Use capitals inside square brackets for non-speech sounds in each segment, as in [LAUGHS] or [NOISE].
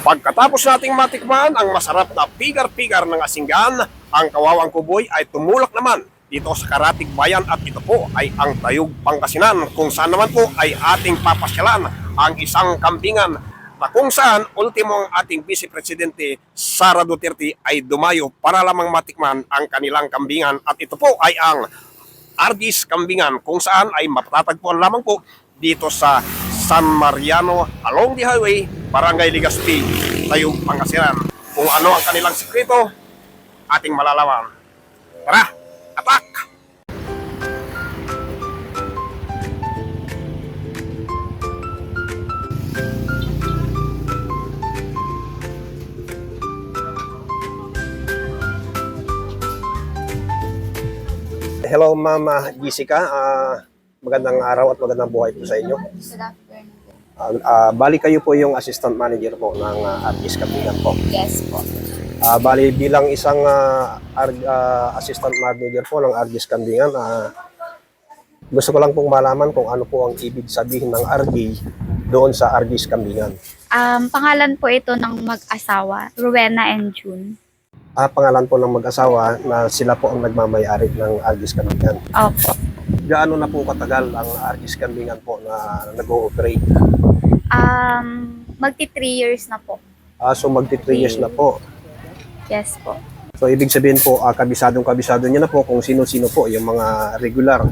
Pagkatapos nating matikman ang masarap na pigar-pigar ng asinggan, ang kawawang kuboy ay tumulak naman. Dito sa Karatig Bayan at ito po ay ang Tayug Pangasinan kung saan naman po ay ating papasyalan ang isang kambingan na kung saan ultimo ating Vice Presidente Sara Duterte ay dumayo para lamang matikman ang kanilang kambingan. At ito po ay ang Ardis Kambingan kung saan ay mapatatagpuan lamang po dito sa San Mariano along the highway, Barangay Ligaspi, Tayug, Pangasinan. Kung ano ang kanilang sikreto, ating malalaman. Tara, atak! Hello, Mama Jessica. Ah, magandang araw at magandang buhay po sa inyo. Ah, ah, bali kayo po yung assistant manager po ng uh, Artis Kambingan po. Yes po. Ah, bali bilang isang ah, ar- ah, assistant manager po ng Artis Kambingan, ah, gusto ko lang pong malaman kung ano po ang ibig sabihin ng RD doon sa Artis Kambingan. Um, pangalan po ito ng mag-asawa, Rowena and June. Ah, pangalan po ng mag-asawa na sila po ang nagmamayari ng Artis Kambingan. Opo. Gaano na po katagal ang Artis Kambingan po na nag-ooperate? Um, magti 3 years na po. Ah, so magti 3 years na po. Yes po. So ibig sabihin po, ah, kabisadong kabisado niya na po kung sino-sino po yung mga regular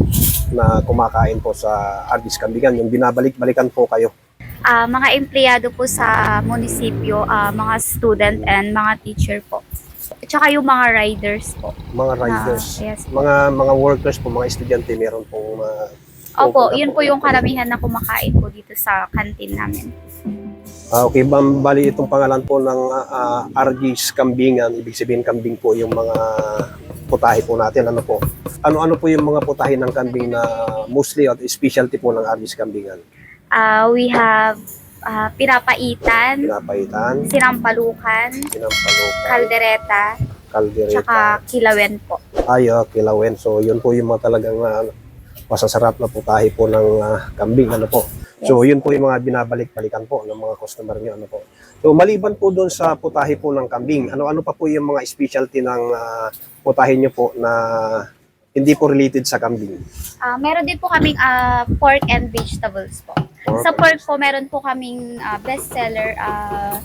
na kumakain po sa Ardis Kambingan, yung binabalik-balikan po kayo. Ah, mga empleyado po sa munisipyo, ah, mga student and mga teacher po. At saka yung mga riders po. Mga na- riders, yes. mga mga workers po, mga estudyante, meron pong uh, Opo, yun po yung karamihan na kumakain po dito sa canteen namin. Ah, okay, bam, bali itong pangalan po ng uh, Ardis Kambingan, ibig sabihin kambing po yung mga putahe po natin. Ano po? Ano-ano po yung mga putahe ng kambing na mostly at specialty po ng Ardis Kambingan? Ah, we have ah, pirapaitan, Pinapaitan, sinampalukan, sinampalukan, kaldereta, kaldereta. tsaka kilawen po. Ayo, kilawen. So, yun po yung mga talagang ah, masasarap na putahe po ng ah, kambing. Ano po? So, yun po yung mga binabalik-balikan po ng mga customer nyo. Ano po? So, maliban po doon sa putahe po ng kambing, ano-ano pa po yung mga specialty ng ah, putahe nyo po na hindi po related sa kambing? Ah, meron din po kaming ah, pork and vegetables po. Sa pork po, meron po kaming ah, bestseller, uh,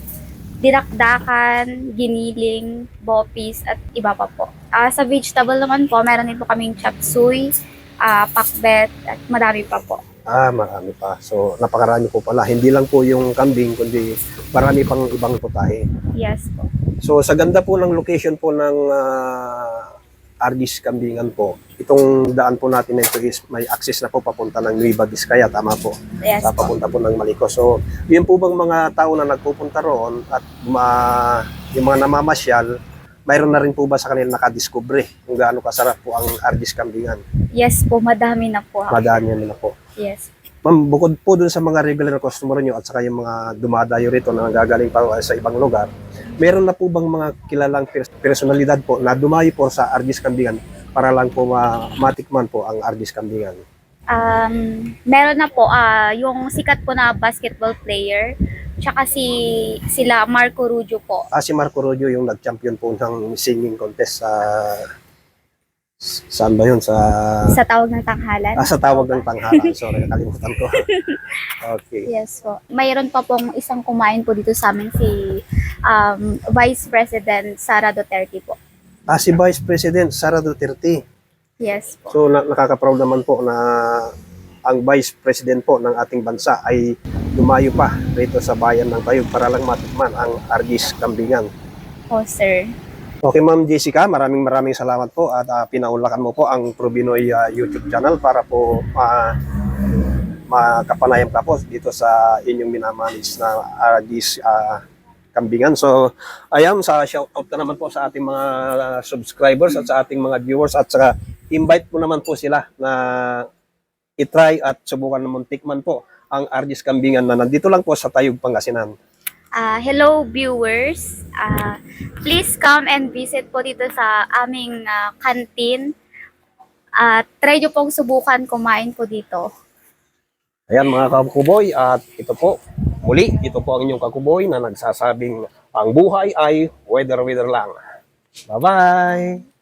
dinakdakan, giniling, bopis, at iba pa po. Ah, sa vegetable naman po, meron din po kaming chop suey, ah, pakbet, at marami pa po. Ah, marami pa. So, napakarami po pala. Hindi lang po yung kambing, kundi marami pang ibang putahe. Yes po. So sa ganda po ng location po ng uh, Ardis Kambingan po, itong daan po natin na ito is may access na po papunta ng Nueva Vizcaya, tama po, Yes sa po. papunta po ng Maliko. So yun po bang mga tao na nagpupunta roon at ma, yung mga namamasyal, mayroon na rin po ba sa kanila nakadiskubre kung gaano kasarap po ang Ardis Kambingan? Yes po, madami na po. Nyo nila po. Yes. Ma'am, bukod po dun sa mga regular customer nyo at saka yung mga dumadayo rito na gagaling pa sa ibang lugar, meron na po bang mga kilalang pers- personalidad po na dumayo po sa Ardis Kambingan para lang po ma- matikman po ang Ardis Kambingan? Um, meron na po, ah, yung sikat po na basketball player, tsaka si sila Marco Rubio po. Ah, si Marco Rodio yung nag-champion po ng singing contest sa... Saan ba yun? Sa... Sa tawag ng tanghalan. Ah, sa tawag ng tanghalan. Sorry, nakalimutan ko. [LAUGHS] okay. Yes po. Mayroon pa pong isang kumain po dito sa amin si um, Vice President Sara Duterte po. Ah, si Vice President Sara Duterte. Yes po. So na, nakaka-proud naman po na ang Vice President po ng ating bansa ay lumayo pa rito sa bayan ng Tayog para lang matikman ang Argis Kambingan. Po, sir. Okay Ma'am Jessica, maraming maraming salamat po at ah, pinaulakan mo po ang Probinoy ah, YouTube channel para po ah, makapanayam ka po dito sa inyong minamanis na Argis ah, Kambingan. So, ayan, sa shout out ka naman po sa ating mga subscribers at sa ating mga viewers at saka invite po naman po sila na itry at subukan naman tikman po ang Argis Kambingan na nandito lang po sa Tayog, Pangasinan. Ah, hello viewers. Ah, please come and visit po dito sa aming ah, canteen. At try nyo pong subukan kumain po dito. Ayan mga kakuboy at ito po Muli, ito po ang inyong kakuboy na nagsasabing ang buhay ay weather-weather lang. Bye-bye!